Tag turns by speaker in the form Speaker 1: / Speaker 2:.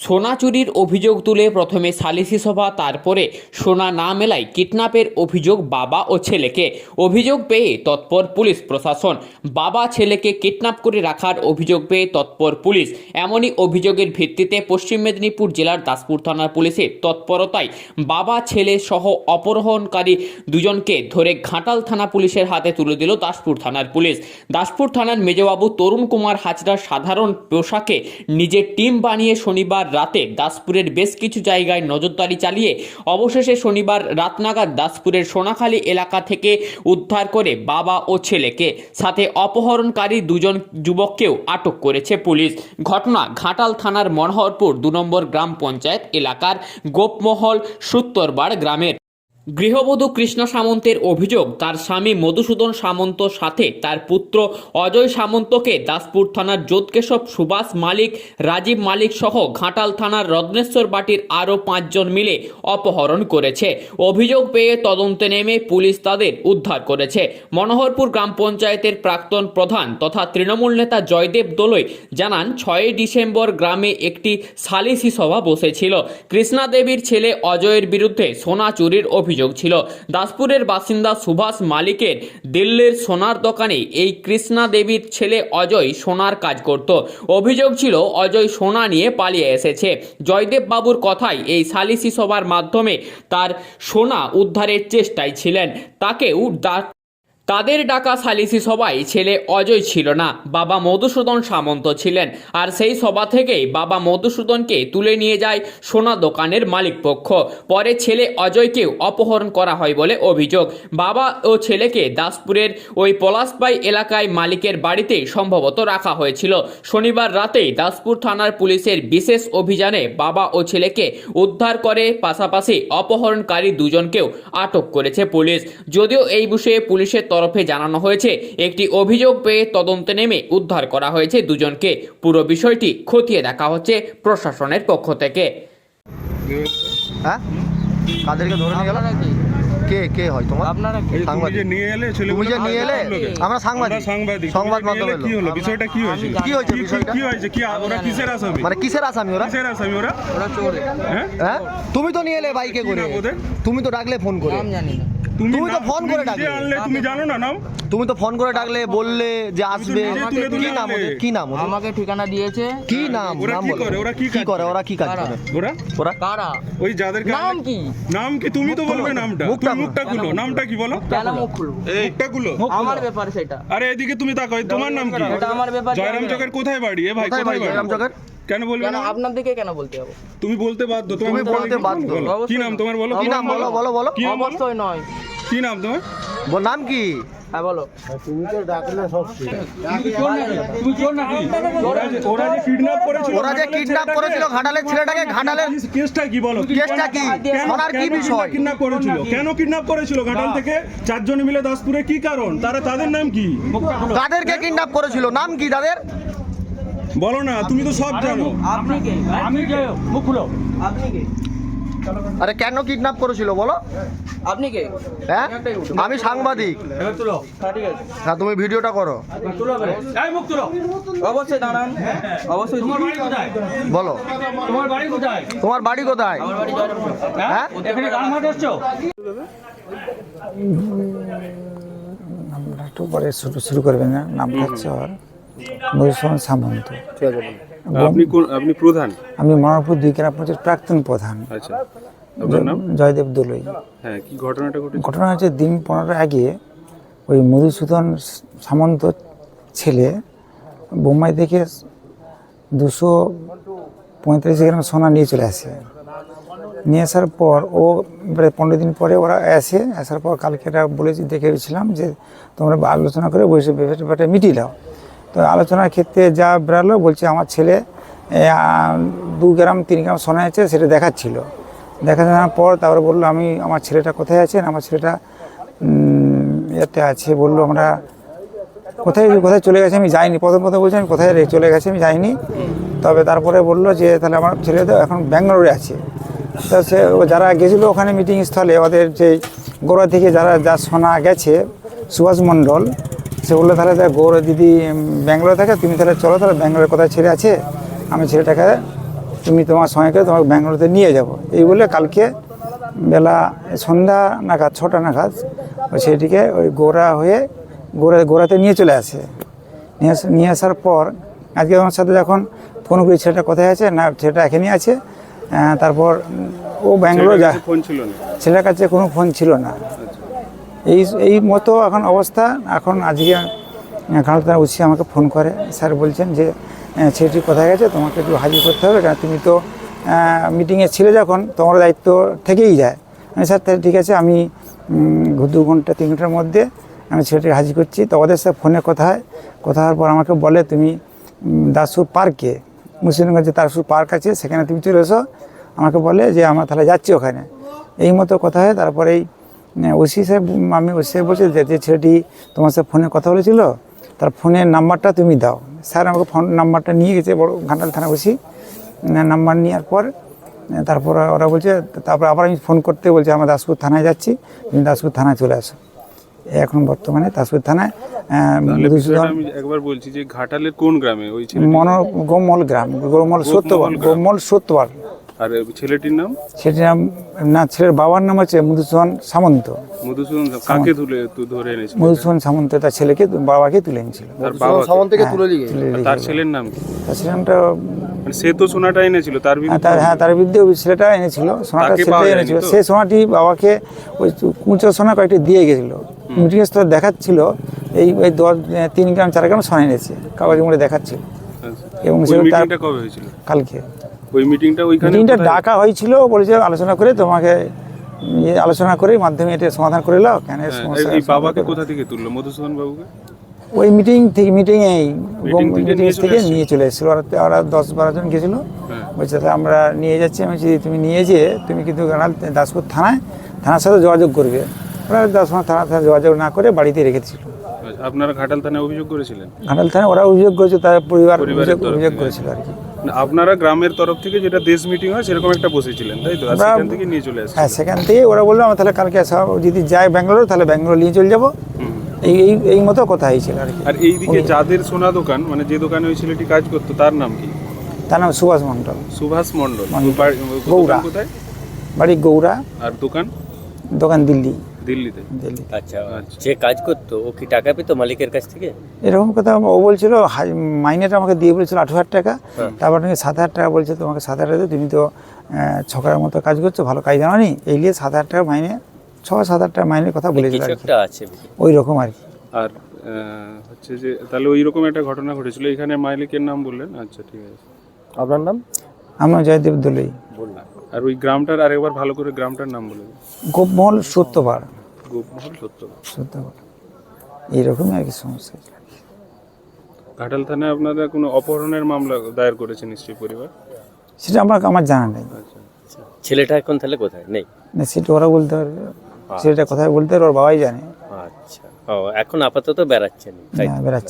Speaker 1: সোনা চুরির অভিযোগ তুলে প্রথমে সালিসি সভা, তারপরে সোনা না মেলায় কিডন্যাপের অভিযোগ বাবা ও ছেলেকে। অভিযোগ পেয়ে তৎপর পুলিশ প্রশাসন। বাবা ছেলেকে কিডন্যাপ করে রাখার অভিযোগ পেয়ে তৎপর পুলিশ। এমনই অভিযোগের ভিত্তিতে পশ্চিম মেদিনীপুর জেলার দাসপুর থানার পুলিশের তৎপরতায় বাবা, ছেলে সহ অপহরণকারী দুজনকে ধরে ঘাটাল থানা পুলিশের হাতে তুলে দিল দাসপুর থানার পুলিশ। দাসপুর থানার মেজবাবু তরুণ কুমার হাজরা সাধারণ পোশাকে নিজের টিম বানিয়ে শনিবার রাতে দাসপুরের বেশ কিছু জায়গায় নজরদারি চালিয়ে অবশেষে শনিবার রাত নাগাদ দাসপুরের সোনাখালী এলাকা থেকে উদ্ধার করে বাবা ও ছেলেকে সাথে অপহরণকারী দুজন যুবককেও আটক করেছে পুলিশ। ঘটনা ঘাটাল থানার মনোহরপুর দু নম্বর গ্রাম পঞ্চায়েত এলাকার গোপমহল সুত্তরবাড় গ্রামের। গৃহবধূ কৃষ্ণ সামন্তের অভিযোগ, তার স্বামী মধুসূদন সামন্ত সাথে তার পুত্র অজয় সামন্তকে দাসপুর থানার যোধকেশব সুভাষ মালিক, রাজীব মালিক সহ ঘাটাল থানার রত্নেশ্বর বাটির আরও পাঁচজন মিলে অপহরণ করেছে। অভিযোগ পেয়ে তদন্তে নেমে পুলিশ তাদের উদ্ধার করেছে। মনোহরপুর গ্রাম পঞ্চায়েতের প্রাক্তন প্রধান তথা তৃণমূল নেতা জয়দেব দোলই জানান, ছয়ই ডিসেম্বর গ্রামে একটি সালিসি সভা বসেছিল। কৃষ্ণা দেবীর ছেলে অজয়ের বিরুদ্ধে সোনা চুরির অভিযোগ ছিল। দাসপুরের বাসিন্দা সুভাষ মালিকের দিল্লির সোনার দোকানে এই কৃষ্ণা দেবীর ছেলে অজয় সোনার কাজ করত। অভিযোগ ছিল, অজয় সোনা নিয়ে পালিয়ে এসেছে। জয়দেব বাবুর কথাই এই সালিসি সভার মাধ্যমে তার সোনা উদ্ধারের চেষ্টায় ছিলেন। তাকেও তাদের ডাকা সালিসি সভায় ছেলে অজয় ছিল না, বাবা মধুসূদন সামন্ত ছিলেন। আর সেই সভা থেকেই বাবা মধুসূদনকে তুলে নিয়ে যায় সোনা দোকানের মালিক পক্ষ পরে ছেলে অজয়কেও অপহরণ করা হয় বলে অভিযোগ। বাবা ও ছেলেকে দাসপুরের ওই পলাশবাই এলাকায় মালিকের বাড়িতে সম্ভবত রাখা হয়েছিল। শনিবার রাতেই দাসপুর থানার পুলিশের বিশেষ অভিযানে বাবা ও ছেলেকে উদ্ধার করে, পাশাপাশি অপহরণকারী দুজনকেও আটক করেছে পুলিশ। যদিও এই বিষয়ে পুলিশের জানানো হয়েছে একটি অভিযোগ পেয়ে তদন্তে নেমে উদ্ধার করা হয়েছে দুজনকে। পুরো বিষয়টি খতিয়ে দেখা হচ্ছে প্রশাসনের পক্ষ থেকে।
Speaker 2: হ্যাঁ? কাদেরকে ধরে নিয়ে গেল?
Speaker 3: কে?
Speaker 2: কে হয় তোমার?
Speaker 3: আপনারা কি?
Speaker 4: এই যে তুমি
Speaker 2: সাংবাদিক।
Speaker 4: নিয়ে এলে ছেলেগুলো
Speaker 2: তুমি যে নিয়ে এলে
Speaker 4: আমরা
Speaker 2: সাংবাদিক।
Speaker 4: সাংবাদিক।
Speaker 2: সংবাদ মাধ্যমে
Speaker 4: কি হলো? বিষয়টা কি হয়েছে?
Speaker 2: কি হয়েছে
Speaker 4: কি- কি-
Speaker 2: বিষয়টা?
Speaker 4: কি হয়েছে? কি ওরা কিসের আসামি?
Speaker 2: মানে কিসের আসামি ওরা?
Speaker 4: কিসের আসামি ওরা?
Speaker 3: ওরা চোর
Speaker 4: হ্যাঁ?
Speaker 2: তুমি তো নিয়ে এলে বাইকে করে। তুমি তো ডাকলে ফোন করে।
Speaker 3: নাম জানি না।
Speaker 2: তুমি তো ফোন করে ডাকলে।
Speaker 4: আনলে তুমি জানো না নাম?
Speaker 2: তুমি তো ফোন করে ডাকলে বললে যে আসবে। কি নাম ওদের? কি নাম ওদের?
Speaker 3: আমাকে ঠিকানা দিয়েছে।
Speaker 2: কি নাম?
Speaker 4: ওরা
Speaker 2: নাম
Speaker 4: কি করে? ওরা কি
Speaker 2: কি করে? ওরা কি কাজ
Speaker 3: করে?
Speaker 4: ওরা?
Speaker 2: ওরা?
Speaker 3: কারা?
Speaker 4: ওই যাদেরকে
Speaker 3: নাম কি?
Speaker 4: নাম কি? তুমি তো বলবে নামটা।
Speaker 2: মুখটা
Speaker 4: তুমি মুখটা খুলো। নামটা কি বলো?
Speaker 3: কেন মুখ খুলবো
Speaker 4: মুখটা খুলো।
Speaker 3: আমার ব্যাপার সেটা।
Speaker 4: আরে এদিকে তুমি তাকাও। এই তোমার নাম কি?
Speaker 3: এটা আমার ব্যাপার
Speaker 4: জয়রাম চকের কোথায় বাড়ি? এ ভাই
Speaker 2: কোথায় বাড়ি? জয়রাম চকের?
Speaker 4: কেন বলবে
Speaker 3: কেন
Speaker 4: না?
Speaker 3: আপনার দিকে কেন বলতে হবে
Speaker 4: তুমি বলতে বাধ্য
Speaker 2: তুমি বলতে বাধ্য।
Speaker 4: কি নাম তোমার বলো?
Speaker 2: কি নাম বলো বলো বলো।
Speaker 4: কি?
Speaker 3: অবশ্যই নয়।
Speaker 4: কি নাম তোমার?
Speaker 2: বল, নাম কি?
Speaker 3: হ্যাঁ বলো।
Speaker 4: ওরা যে ওরা যে কিডন্যাপ করেছিল
Speaker 2: ওরা যে কিডন্যাপ করেছিল ঘাটালের ছেলেটাকে ঘাটালের
Speaker 4: কেসটা কি বলো?
Speaker 2: কেসটা কি? সোনার কি বিষয়?
Speaker 4: কিডন্যাপ করেছিল? কেন কিডন্যাপ করেছিল ঘাটাল থেকে? চারজন মিলে দাসপুরে কি কারণ? তারা তাদের নাম কি?
Speaker 2: কাদেরকে কিডন্যাপ করেছিল? নাম কি তাদের?
Speaker 4: বলো না তুমি তো সব জানো।
Speaker 3: আপনি কে? আমি কে? মুখ খুলো। আপনি কে?
Speaker 2: আরে কেন কিডন্যাপ করেছিল বলো?
Speaker 3: আপনি কে?
Speaker 2: হ্যাঁ? আমি সাংবাদিক।
Speaker 3: হ্যাঁ ঠিক আছে।
Speaker 2: হ্যাঁ তুমি ভিডিওটা করো।
Speaker 3: অবশ্যই দাঁড়ান। অবশ্যই
Speaker 2: বলো।
Speaker 5: তোমার বাড়ি কোথায়?
Speaker 2: তোমার বাড়ি কোথায়?
Speaker 3: আমার বাড়ি জয়রামপুর
Speaker 2: হ্যাঁ?
Speaker 5: এখানে গান এসছো?
Speaker 6: নামটা একটু পরে শুরু শুরু করবেন না? নামটা হচ্ছে ওর মধুসূদন সামন্ত।
Speaker 4: আপনি আপনি প্রধান?
Speaker 6: আমি মনোরপুর দুই গ্রাম পঞ্চায়েত প্রাক্তন প্রধান।
Speaker 4: আচ্ছা।
Speaker 6: জয়দেব দোলই।
Speaker 4: হ্যাঁ কি ঘটনাটা ঘটেছে?
Speaker 6: ঘটনা হচ্ছে দিন পনেরো আগে ওই মধুসূদন সামন্ত ছেলে বোম্বাই থেকে দুশো পঁয়তাল্লিশ গ্রাম সোনা নিয়ে চলে আসে। নিয়ে আসার পর ও প্রায় পনেরো দিন পরে ওরা আসে। আসার পর কালকে এটা বলেছি দেখে গেছিলাম যে তোমরা আলোচনা করে বসে ব্যাপারটা মিটিয়ে দাও। তো আলোচনার ক্ষেত্রে যা বেরালো, বলছে আমার ছেলে দু গ্রাম, তিন গ্রাম সোনা আছে সেটা দেখাচ্ছিল। দেখানোর পর তারপরে বলল, আমি, আমার ছেলেটা কোথায় আছেন আমার ছেলেটা ইয়েতে আছে, বলল, আমরা কোথায় কোথায় চলে গেছে আমি যাইনি। প্রথম প্রথম বলছি, আমি কোথায় চলে গেছে আমি যাইনি। তবে তারপরে বলল যে, তাহলে আমার ছেলে তো এখন ব্যাঙ্গালোরে আছে। তো সে যারা গেছিল ওখানে মিটিং স্থলে, ওদের যে গোড়া থেকে যারা, যা শোনা গেছে, সুভাষ মণ্ডল সে বলল তাহলে গৌর দিদি ব্যাঙ্গালোরে থাকে তুমি তাহলে চলো তাহলে ব্যাঙ্গালোরে কোথায় ছেলে আছে আমি ছেলেটাকে তুমি তোমার সঙ্গে করে তোমাকে ব্যাঙ্গালোরতে নিয়ে যাব। এই বলে কালকে বেলা সন্ধ্যা নাগাদ ছটা নাগাদ ওই ছেলেটিকে ওই গোড়া হয়ে গোড়া গোড়াতে নিয়ে চলে আসে। নিয়ে আস- নিয়ে আসার পর আজকে আমার সাথে যখন ফোন করি ছেলেটা কোথায় আছে? না ছেলেটা এখানেই আছে। তারপর ও ব্যাঙ্গালোর যা
Speaker 4: ফোন ছিল না।
Speaker 6: ছেলের কাছে কোনো ফোন ছিল না। এই এই মতো এখন অবস্থা। এখন আজকে কারণ তারা উৎসে আমাকে ফোন করে, স্যার বলছেন যে ছেলেটি কোথায় গেছে, তোমাকে একটু হাজির করতে হবে, কারণ তুমি তো মিটিংয়ে ছিলে যখন, তোমার দায়িত্ব থেকেই যায়। আমি, স্যার, তাহলে ঠিক আছে, আমি দু ঘণ্টা, তিন ঘণ্টার মধ্যে আমি ছেলেটিকে হাজির করছি। তো ওদের সাথে ফোনে কথা হয়, কথা হওয়ার পর আমাকে বলে, তুমি দাসুর পার্কে, মুসলিমগঞ্জে দাসুর পার্ক আছে, সেখানে তুমি চলে এসো। আমাকে বলে যে, আমরা তাহলে যাচ্ছি ওখানে। এই মতো কথা হয়, তারপরেই ওসি সাহেব, আমি ওসি সাহেব বলছি, যে ছেলেটি তোমার সাথে ফোনে কথা বলেছিল, তার ফোনের নাম্বারটা তুমি দাও। স্যার আমাকে ফোন নাম্বারটা নিয়ে গেছে, বড় ঘাটাল থানা ওসি। নাম্বার নেওয়ার পর তারপর ওরা বলছে, তারপর আবার আমি ফোন করতে বলছে, আমার দাসপুর থানায় যাচ্ছি, তুমি দাসপুর থানায় চলে আসো। এখন বর্তমানে দাসপুর থানায়
Speaker 4: একবার বলছি যে ঘাটালের কোন গ্রামে? ওই
Speaker 6: মন গোমল গ্রাম গোমল সত্যবার
Speaker 4: গ্রাম।
Speaker 6: গোমল সত্যবার
Speaker 4: আর ছেলেটির নাম?
Speaker 6: না ছেলের বাবার নাম হচ্ছে মধুসূদন সামন্ত।
Speaker 4: মধুসূদন কাকে তুলে তু- ধরে এনেছিল?
Speaker 6: মধুসূদন সামন্ত তার ছেলেকে বাবাকে তুলে এনেছিল।
Speaker 4: তার বাবা
Speaker 2: তুলে নিয়ে
Speaker 4: তার ছেলের নাম কি?
Speaker 6: তার
Speaker 4: মানে সে তো সোনাটা এনেছিল তার
Speaker 6: হ্যাঁ,
Speaker 4: বিরুদ্ধে
Speaker 6: তার হ্যাঁ তার বিরুদ্ধে ওই ছেলেটা এনেছিল। সোনাটা
Speaker 4: তো?
Speaker 6: সোনাটি বাবাকে ওই কুঁচো সোনা কয়েকটি দিয়ে গেছিল। মিটিং স্থলে দেখাচ্ছিল এই ওই দশ তিন গ্রাম চার গ্রাম সোনা এনেছে কাগজ মুড়ে দেখাচ্ছিল।
Speaker 4: আচ্ছা।
Speaker 6: এবং
Speaker 4: ওই
Speaker 6: সে তার
Speaker 4: কবে হয়েছিল?
Speaker 6: কালকে।
Speaker 4: ওই মিটিংটা ওইখানে
Speaker 6: মিটিংটা ডাকা হয়েছিল বলেছে আলোচনা করে তোমাকে ইয়ে আলোচনা করে মাধ্যমে এটা সমাধান করে নাও কেন
Speaker 4: হ্যাঁ,
Speaker 6: সমস্যা-
Speaker 4: এই বাবাকে কোথা থেকে তুললো? মধুসূদন বাবুকে?
Speaker 6: ওই মিটিং থেকে মিটিং এই
Speaker 4: থেকে
Speaker 6: মিটিং থেকে? নিয়ে চলে এসেছিল। ওরা দশ বারো জন গেছিল।
Speaker 4: হ্যাঁ।
Speaker 6: বলছে আমরা নিয়ে যাচ্ছি। আমি তুমি নিয়ে যেয়ে তুমি কিন্তু দাসপুর থানায় থানার সাথে যোগাযোগ করবে। ওরা দাসপুর থানার সাথে যোগাযোগ না করে বাড়িতে রেখেছিল
Speaker 4: আপনারা ঘাটাল থানায় অভিযোগ করেছিলেন?
Speaker 6: ঘাটাল থানায় ওরা অভিযোগ করেছে তার পরিবার অভিযোগ অভিযোগ করেছিল আর কি।
Speaker 4: আপনারা গ্রামের তরফ থেকে যেটা দেশ মিটিং হয় সেরকম একটা বসেছিলেন তাই তো? সেখান থেকে নিয়ে চলে আসছে
Speaker 6: হ্যাঁ সেখান থেকে ওরা বলল আমরা তাহলে কালকে সব যদি যাই ব্যাঙ্গালোর তাহলে ব্যাঙ্গালোর নিয়ে চলে যাব। এই এই এই মতো কথা হয়েছিল আর কি।
Speaker 4: আর এইদিকে যাদের সোনা দোকান মানে যে দোকানে ওই ছেলেটি কাজ করতো তার নাম কি?
Speaker 6: তার নাম সুভাষ মণ্ডল।
Speaker 4: সুভাষ মণ্ডল।
Speaker 6: গৌড়া।
Speaker 4: কোথায়?
Speaker 6: বাড়ি গৌড়া।
Speaker 4: আর দোকান?
Speaker 6: দোকান দিল্লি।
Speaker 4: দিল্লিতে?
Speaker 6: দিল্লি
Speaker 7: আচ্ছা
Speaker 4: আচ্ছা।
Speaker 7: যে কাজ করতো ও কি টাকা পেতো মালিকের কাছ থেকে?
Speaker 6: এরকম কথা ও বলছিল হাই- মাইনেটা আমাকে দিয়ে বলেছিল আট হাজার টাকা তারপর নাকি সাত হাজার টাকা বলছে তোমাকে সাত হাজার টাকা দিতে, তুমি তো ছকার মতো কাজ করছ ভালো কাজ জানো নি? এই নিয়ে সাত হাজার টাকা মাইনে ছ সাত হাজার টাকা মাইনের কথা বলেছিল আর কি।
Speaker 7: একটা
Speaker 6: ওই রকম আর কি।
Speaker 4: আর হচ্ছে যে তাহলে ওই রকম একটা ঘটনা ঘটেছিল। এখানে মালিকের নাম বললেন? আচ্ছা ঠিক আছে।
Speaker 2: আপনার নাম?
Speaker 6: আমরা জয়দেব দোলই।
Speaker 4: আর ওই গ্রামটার আরেকবার ভালো করে গ্রামটার নাম বলে দিন।
Speaker 6: গোপমহল সত্যবার।
Speaker 4: গোপমহল সত্য
Speaker 6: সত্যবার। এইরকমই আর কি সমস্যা।
Speaker 4: ঘাটাল থানায় আপনারা কোনো অপহরণের মামলা দায়ের করেছে নিশ্চয়ই পরিবার?
Speaker 6: সেটা আমার আমার জানা নেই।
Speaker 7: ছেলেটা এখন তাহলে কোথায়? নেই?
Speaker 6: না সেটা ওরা বলতে পারবে। সেটা কোথায় বলতে পারবে ওর বাবাই জানে।
Speaker 7: আচ্ছা। ও এখন আপাতত বেড়াচ্ছেন। তাই
Speaker 6: না, বেড়াচ্ছে।